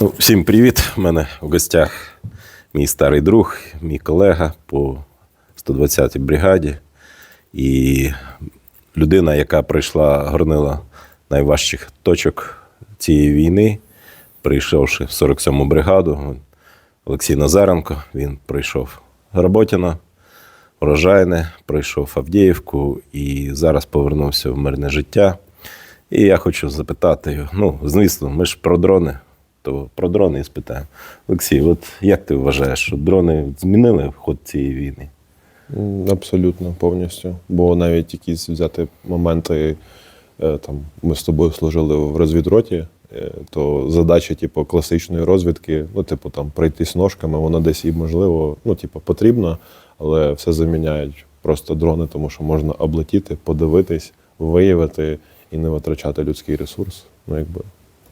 Ну, всім привіт! У мене в гостях мій старий друг, мій колега по 120-й бригаді. І людина, яка прийшла, горнила найважчих точок цієї війни, прийшовши в 47-му бригаду. Олексій Назаренко, він прийшов Роботіно, Урожайне, пройшов Авдіївку і зараз повернувся в мирне життя. І я хочу запитати його, ну, звісно, ми ж про дрони, то про дрони і. Олексій, от як ти вважаєш, що дрони змінили ход цієї війни? Абсолютно повністю. Бо навіть якісь взяти моменти, е, там ми з тобою служили в розвідроті, е, то задача, типу, класичної розвідки, ну, типу, там пройтись ножками, вона десь і можливо, ну, типу, потрібна, але все заміняють просто дрони, тому що можна облетіти, подивитись, виявити і не витрачати людський ресурс. Ну, якби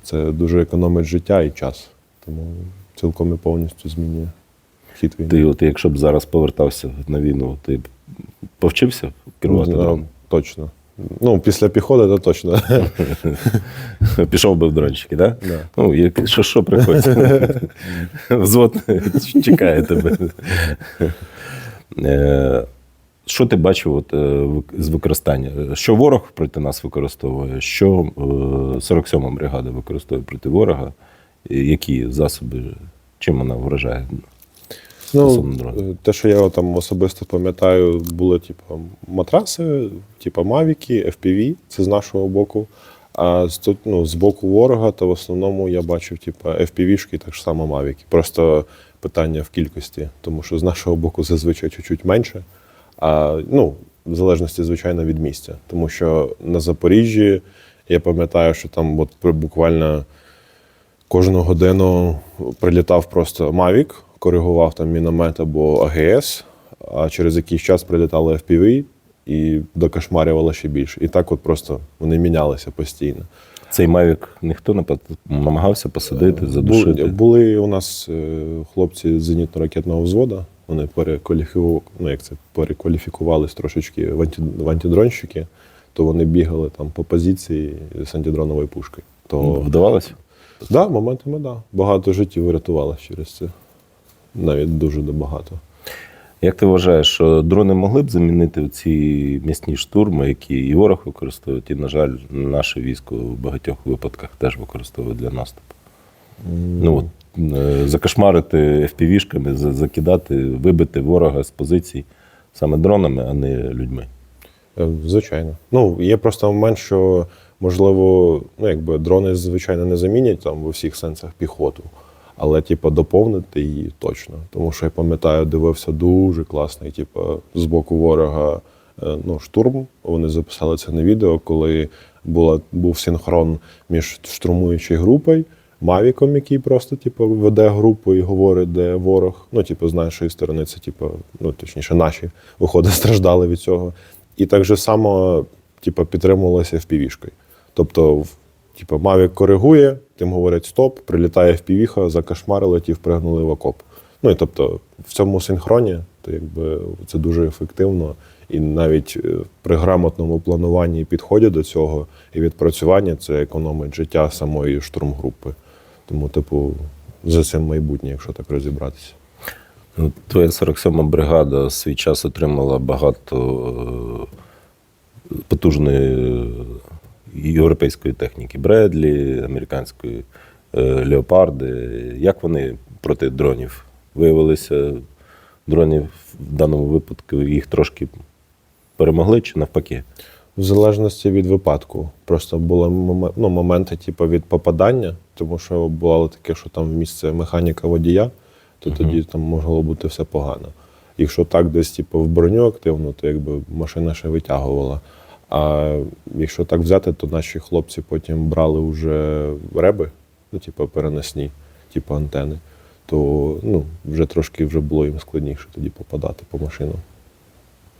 це дуже економить життя і час. Тому цілком і повністю змінює хід війни. Ти, от, якщо б зараз повертався на війну, ти б повчився керувати Ну, дроном? Точно. Ну, після піхоти, то точно. Пішов би в дрончики, так? Да? Да. Ну, як- що, що приходить? Взвод чекає тебе. Е, Що ти бачив от, е, з використання? Що ворог проти нас використовує? Що е, 47-ма бригада використовує проти ворога? Які засоби? Чим вона вражає? Ну, е, те, що я там особисто пам'ятаю, були типу, матраси, типу мавіки, FPV, це з нашого боку. А з, тут, ну, з боку ворога, то в основному я бачив типу, FPV-шки, так ж само мавіки. Просто питання в кількості, тому що з нашого боку зазвичай чуть-чуть менше. А, ну, в залежності, звичайно, від місця. Тому що на Запоріжжі я пам'ятаю, що там от буквально Кожну годину прилітав просто Мавік, коригував там міномет або АГС, а через якийсь час прилітали FPV і докошмарювало ще більше. І так от просто вони мінялися постійно. Цей Мавік ніхто не намагався посадити, задушити. Були, були у нас е, хлопці з зенітно-ракетного взводу, вони перекваліфікували, ну, як це, перекваліфікувалися трошечки в, анті, в антидронщики, то вони бігали там по позиції з антидроновою пушкою. То Вдавалося? Да, моментами, да. Багато життів врятувалося через це. Навіть дуже багато. Як ти вважаєш, що дрони могли б замінити ці місні штурми, які і ворог використовує, і, на жаль, наше військо в багатьох випадках теж використовує для наступу? Ну, от, закошмарити FPV-шками, закидати, вибити ворога з позицій саме дронами, а не людьми. Е, Звичайно. Ну, є просто момент, що, можливо, ну, якби дрони, звичайно, не замінять там в усіх сенсах піхоту, але, типу, доповнити її точно. Тому що я пам'ятаю, дивився дуже класний, типу, з боку ворога е, ну, штурм. Вони записали це на відео, коли була, був синхрон між штурмуючою групою. Мавіком, який просто типу, веде групу і говорить, де ворог. Ну, типу, з нашої сторони, це типу, ну точніше, наші виходи страждали від цього. І так же само, типу, підтримувалося FPV-шкою. Тобто, типу, Мавік коригує, тим говорять стоп, прилітає FPV-ха, закошмарили, ті впригнули в окоп. Ну і тобто, в цьому синхроні, то якби це дуже ефективно. І навіть е, при грамотному плануванні і підході до цього і відпрацюванні це економить життя самої штурмгрупи. Тому, типу, за цим майбутнє, якщо так розібратися. Ну, Твоя 47-ма бригада свій час отримала багато е, потужної е, європейської техніки. Бредлі, американської е, леопарди. Як вони проти дронів виявилися? Дронів в даному випадку їх трошки перемогли чи навпаки? В залежності від випадку. Просто були ну, моменти, типу, від попадання, тому що було таке, що там місце механіка водія, то тоді там могло бути все погано. Якщо так десь, типу, в броню активно, то якби машина ще витягувала. А якщо так взяти, то наші хлопці потім брали вже реби, ну, типу, переносні, типу антени, то ну, вже трошки вже було їм складніше тоді попадати по машинам.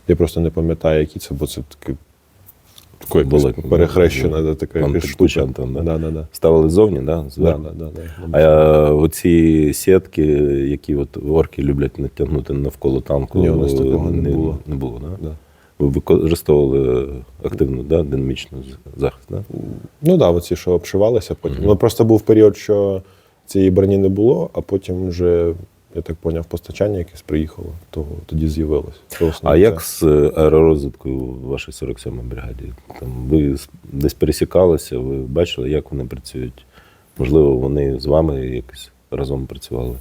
Я просто не пам'ятаю, які це, бо це таке якесь Були- перехрещена да, така штука. антенна, Да, да, да. Ставили зовні, да? Да, зверху? да, да, А да. е, оці сітки, які от орки люблять натягнути навколо танку, Ні, у нас такого не було. Не було да? Да. Ви використовували активно да? динамічний захист, да? Ну так, да, оці, що обшивалися потім. Ну просто був період, що цієї броні не було, а потім вже, я так поняв, постачання якесь приїхало, то тоді з'явилось. А як з аеророзвиткою в вашій 47-й бригаді? Там ви десь пересікалися, ви бачили, як вони працюють? Можливо, вони з вами якось разом працювали?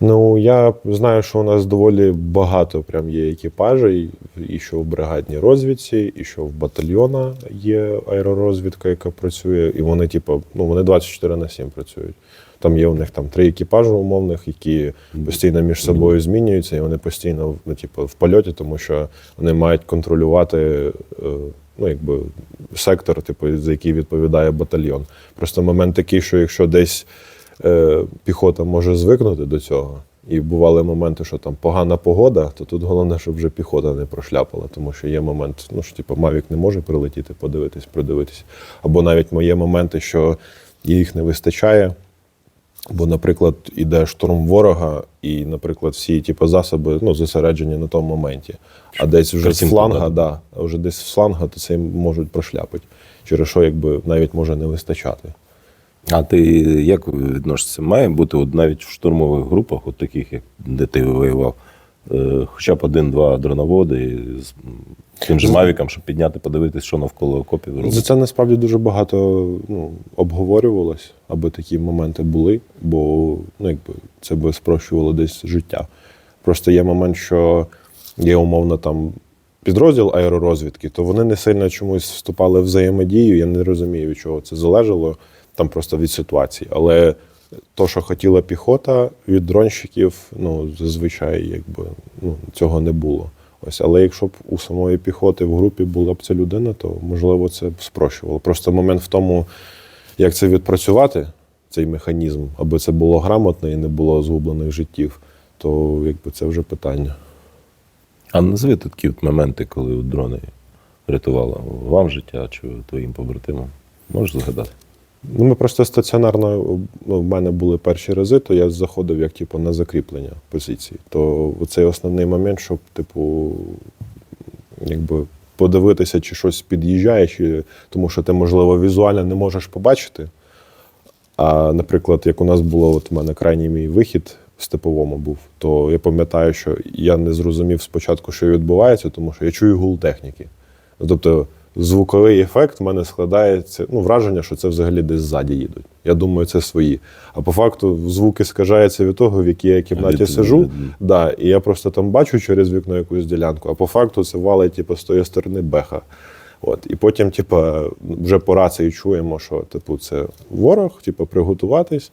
Ну, я знаю, що у нас доволі багато прям є екіпажей, і що в бригадній розвідці, і що в батальйона є аеророзвідка, яка працює, і вони, типу, ну, вони 24 на 7 працюють. Там є у них там три екіпажі умовних, які постійно між собою змінюються, і вони постійно ну, типу, в польоті, тому що вони мають контролювати е, ну, якби, сектор, типу, за який відповідає батальйон. Просто момент такий, що якщо десь е, піхота може звикнути до цього. І бували моменти, що там погана погода, то тут головне, щоб вже піхота не прошляпала, тому що є момент, ну що типу, Мавік не може прилетіти, подивитись, придивитись. Або навіть є моменти, що їх не вистачає. Бо, наприклад, іде штурм ворога, і, наприклад, всі типу, засоби ну, зосереджені на тому моменті. А десь вже з фланга, да, вже десь з фланга, то це їм можуть прошляпити. Через що якби навіть може не вистачати. А ти як відносишся? Має бути от навіть в штурмових групах, от таких, як де ти воював, е, хоча б один-два дроноводи з тим же Мавіком, щоб підняти, подивитись, що навколо окопів За це насправді дуже багато ну, обговорювалось, аби такі моменти були, бо ну, якби, це би спрощувало десь життя. Просто є момент, що є умовно там підрозділ аеророзвідки, то вони не сильно чомусь вступали в взаємодію. Я не розумію, від чого це залежало, там просто від ситуації. Але то, що хотіла піхота від дронщиків, ну зазвичай якби ну, цього не було. Ось, але якщо б у самої піхоти в групі була б ця людина, то можливо це б спрощувало. Просто момент в тому, як це відпрацювати, цей механізм, аби це було грамотно і не було згублених життів, то якби це вже питання. А назви такі от моменти, коли дрони рятували вам життя чи твоїм побратимам. Можеш згадати? Ну, ми просто стаціонарно, ну, в мене були перші рази, то я заходив як типу, на закріплення позиції. То цей основний момент, щоб, типу, якби подивитися, чи щось під'їжджає, чи... тому що ти, можливо, візуально не можеш побачити. А, наприклад, як у нас було, от у мене крайній мій вихід в степовому був, то я пам'ятаю, що я не зрозумів спочатку, що відбувається, тому що я чую гул техніки. Ну, Тобто звуковий ефект в мене складається, ну, враження, що це взагалі десь ззаді їдуть. Я думаю, це свої. А по факту звуки скажаються від того, в якій я кімнаті Від- сижу. від- Да, і я просто там бачу через вікно якусь ділянку, а по факту це валить типу, з тої сторони беха. От. І потім, типу, вже по рації чуємо, що типу, це ворог, типу, приготуватись.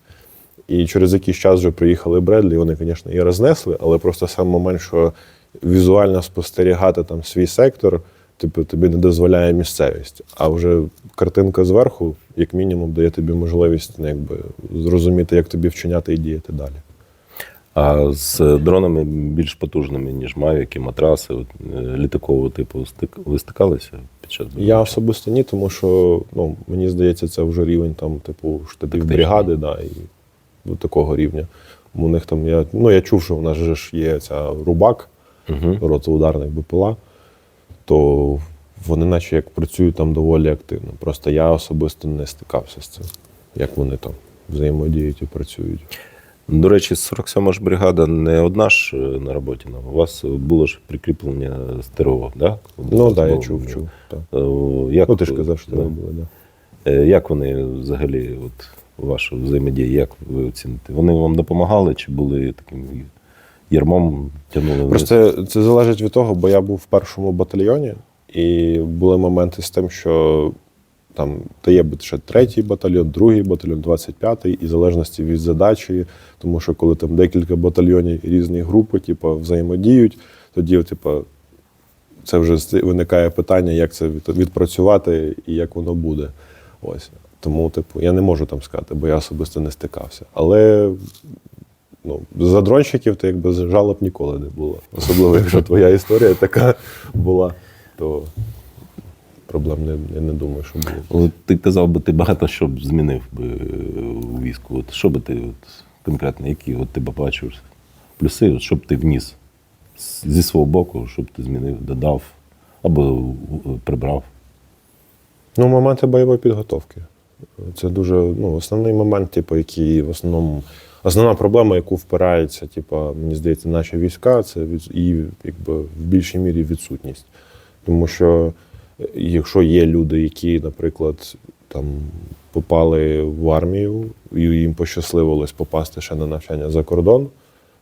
І через якийсь час вже приїхали Бредлі, вони, звісно, і рознесли, але просто сам момент, що візуально спостерігати там свій сектор, типу, тобі не дозволяє місцевість. А вже картинка зверху, як мінімум, дає тобі можливість ну, якби, зрозуміти, як тобі вчиняти і діяти далі. А з дронами більш потужними, ніж Мавіки, матраси, от, е, літакового типу, ви стикалися під час бойових? Я особисто ні, тому що ну, мені здається, це вже рівень там, типу, Тактичний. бригади, да, і до такого рівня. У них там я, ну, я чув, що в нас же ж є ця рубак, Угу. рота ударних БПЛА, то вони наче як працюють там доволі активно. Просто я особисто не стикався з цим, як вони там взаємодіють і працюють. До речі, 47 ж бригада не одна ж е, на роботі. ну, У вас було ж прикріплення з ТРО, да? Ну так, да, я чув, чув. Так. Е, Як, Ну, ти ж казав, що да. було, да. Е, Як вони взагалі, от вашу взаємодію, як ви оціните? Вони вам допомагали чи були таким ярмом тягнули? Просто це залежить від того, бо я був в першому батальйоні, і були моменти з тим, що там та є ще третій батальйон, другий батальйон, 25-й, і в залежності від задачі, тому що коли там декілька батальйонів різні групи, типу, взаємодіють, тоді, типу, це вже виникає питання, як це відпрацювати і як воно буде. Ось. Тому, типу, я не можу там сказати, бо я особисто не стикався. Але ну, за дронщиків то якби жалоб ніколи не було. Особливо, якщо твоя історія така була, то проблем не, я не думаю, що було. Ти казав би, ти багато що б змінив би е, у війську. От що би ти от, конкретно, які от ти бачив плюси, от, що б ти вніс зі свого боку, щоб ти змінив, додав або прибрав? Ну, моменти бойової підготовки. Це дуже ну, основний момент, типу, який в основному. Основна проблема, яку впирається, типу, мені здається, наші війська, це від, і якби, в більшій мірі відсутність. Тому що е, якщо є люди, які, наприклад, там попали в армію, і їм пощасливилось попасти ще на навчання за кордон,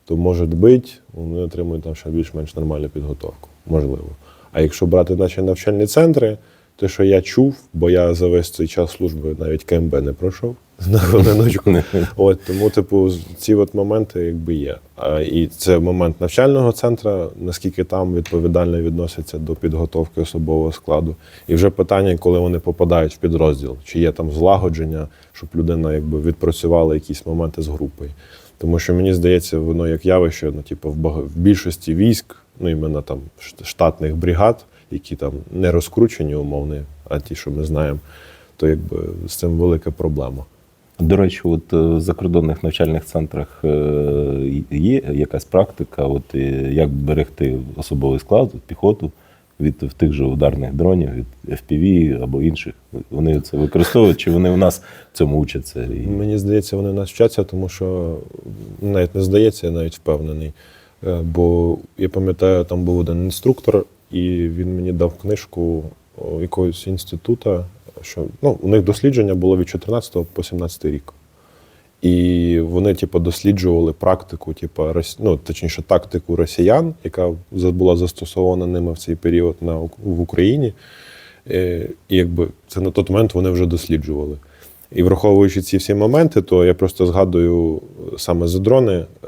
то може бути, вони отримують там ще більш-менш нормальну підготовку. Можливо. А якщо брати наші навчальні центри, те, що я чув, бо я за весь цей час служби навіть КМБ не пройшов на хвилиночку. От тому, типу, ці от моменти якби є. А, і це момент навчального центру, наскільки там відповідально відносяться до підготовки особового складу. І вже питання, коли вони попадають в підрозділ, чи є там злагодження, щоб людина якби відпрацювала якісь моменти з групою. Тому що мені здається, воно як явище, ну, типу, в, більшості військ, ну іменно там штатних бригад, які там не розкручені умовні, а ті, що ми знаємо, то якби з цим велика проблема. До речі, от е, в закордонних навчальних центрах е, є якась практика, от е, як берегти особовий склад, піхоту від тих же ударних дронів, від FPV або інших. Вони це використовують, чи вони у нас цьому учаться? Мені здається, вони нас вчаться, тому що навіть не здається, я навіть впевнений. Бо я пам'ятаю, там був один інструктор, і він мені дав книжку якогось інституту, що ну, у них дослідження було від 14 по 17 рік. І вони, типу, досліджували практику, типу, ну, точніше, тактику росіян, яка була застосована ними в цей період на, в Україні. Е, І якби це на той момент вони вже досліджували. І враховуючи ці всі моменти, то я просто згадую е, саме за дрони. е,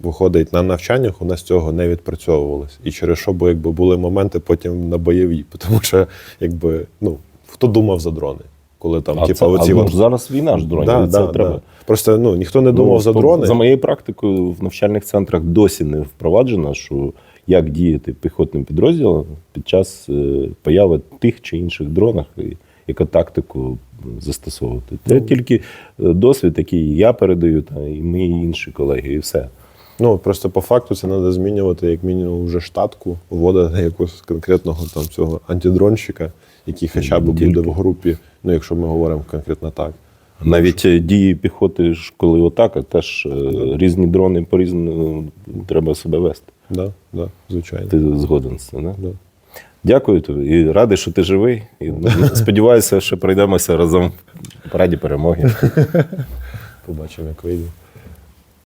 Виходить, на навчаннях у нас цього не відпрацьовувалось. І через що, бо якби були моменти потім на бойові. Тому що, якби, ну, хто думав за дрони? Коли там, А, типу, це, оці а, ну, от... зараз війна ж дронів, Да, да, треба. да. Просто ну, ніхто не думав Ну, за дрони. За моєю практикою в навчальних центрах досі не впроваджено, що як діяти піхотним підрозділом під час е, появи тих чи інших дронах, і яку тактику застосовувати. Це тільки е, досвід, який я передаю, та і мої інші колеги, і все. Ну просто по факту це треба змінювати як мінімум вже штатку, вводити якогось конкретного там цього антидронщика, який хоча б буде в групі. Ну, якщо ми говоримо конкретно так. Навіть е, дії піхоти, коли отака, теж е, різні дрони по-різному треба себе вести. Да, да, звичайно. Ти згоден з цим, да? Да. Дякую тобі і радий, що ти живий. І сподіваюся, що пройдемося разом в параді перемоги. Побачимо, як вийде.